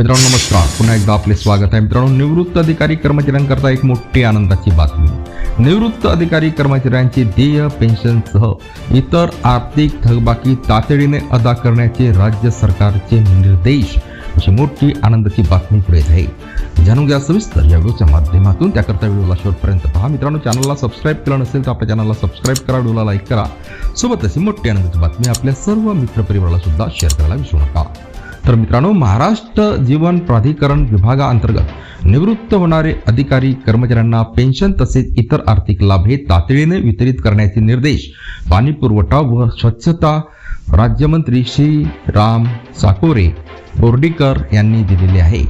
मित्रांनो नमस्कार. पुन्हा एकदा आपले स्वागत आहे. मित्रांनो निवृत्त अधिकारी कर्मचाऱ्यांकरता एक मोठी आनंदाची बातमी. निवृत्त अधिकारी कर्मचाऱ्यांचे देय पेन्शनसह इतर आर्थिक थकबाकी तातडीने अदा करण्याचे राज्य सरकारचे निर्देश. अशी मोठी आनंदाची बातमी पुढे आहे जाणून घ्या सविस्तर या व्हिडिओच्या माध्यमातून. त्याकरता व्हिडिओला शेवटपर्यंत पहा. मित्रांनो चॅनलला सबस्क्राईब केलं नसेल तर आपल्या चॅनलला सबस्क्राईब करा. व्हिडिओला लाईक करा. सोबत अशी मोठी आनंदाची बातमी आपल्या सर्व मित्रपरिवाराला सुद्धा शेअर करायला विसरू नका. तर मित्रांनो महाराष्ट्र जीवन प्राधिकरण विभागाअंतर्गत निवृत्त होणारे अधिकारी कर्मचाऱ्यांना पेन्शन तसेच इतर आर्थिक लाभ हे तातडीने वितरित करण्याचे निर्देश पाणी पुरवठा व स्वच्छता राज्यमंत्री श्री राम साकोरे बोर्डीकर यांनी दिलेले आहे.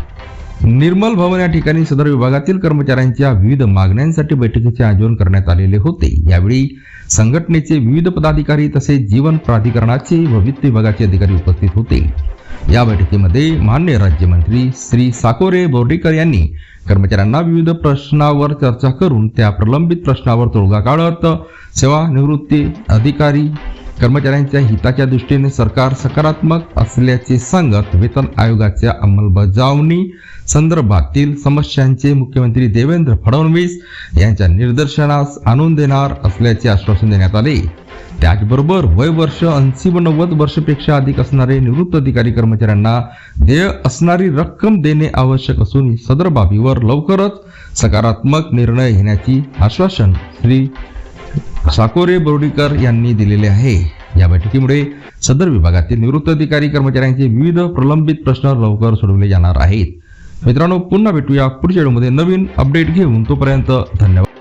निर्मल भवन या ठिकाणी सदर विभागातील कर्मचाऱ्यांच्या विविध मागण्यांसाठी बैठकीचे आयोजन करण्यात आलेले होते. यावेळी संघटनेचे विविध पदाधिकारी तसेच जीवन प्राधिकरणाचे व वित्त विभागाचे अधिकारी उपस्थित होते. या बैठकीमध्ये मान्य राज्यमंत्री श्री साकोरे बोर्डीकर यांनी कर्मचाऱ्यांना विविध प्रश्नावर चर्चा करून त्या प्रलंबित प्रश्नावर तोडगा काढत सेवानिवृत्ती अधिकारी कर्मचाऱ्यांच्या हिताच्या दृष्टीने सरकार सकारात्मक असल्याचे सांगत वेतन आयोगाच्या अंमलबजावणी संदर्भातील समस्यांचे मुख्यमंत्री देवेंद्र फडणवीस यांच्या निदर्शनास आणून देणार असल्याचे आश्वासन देण्यात आले. त्याचबरोबर वय वर्ष ऐंशी व नव्वद वर्षपेक्षा अधिक असणारे निवृत्त अधिकारी कर्मचाऱ्यांना देय असणारी रक्कम देणे आवश्यक असून सदर बाबीवर लवकरच सकारात्मक निर्णय घेण्याची आश्वासन श्री साकोरे बोर्डीकर यांनी दिलेले आहे. या बैठकीमुळे सदर विभागातील निवृत्त अधिकारी कर्मचाऱ्यांचे विविध प्रलंबित प्रश्न लवकर सोडवले जाणार आहेत. मित्रांनो पुन्हा भेटूया पुढच्या व्हिडिओमध्ये नवीन अपडेट घेऊन तोपर्यंत धन्यवाद.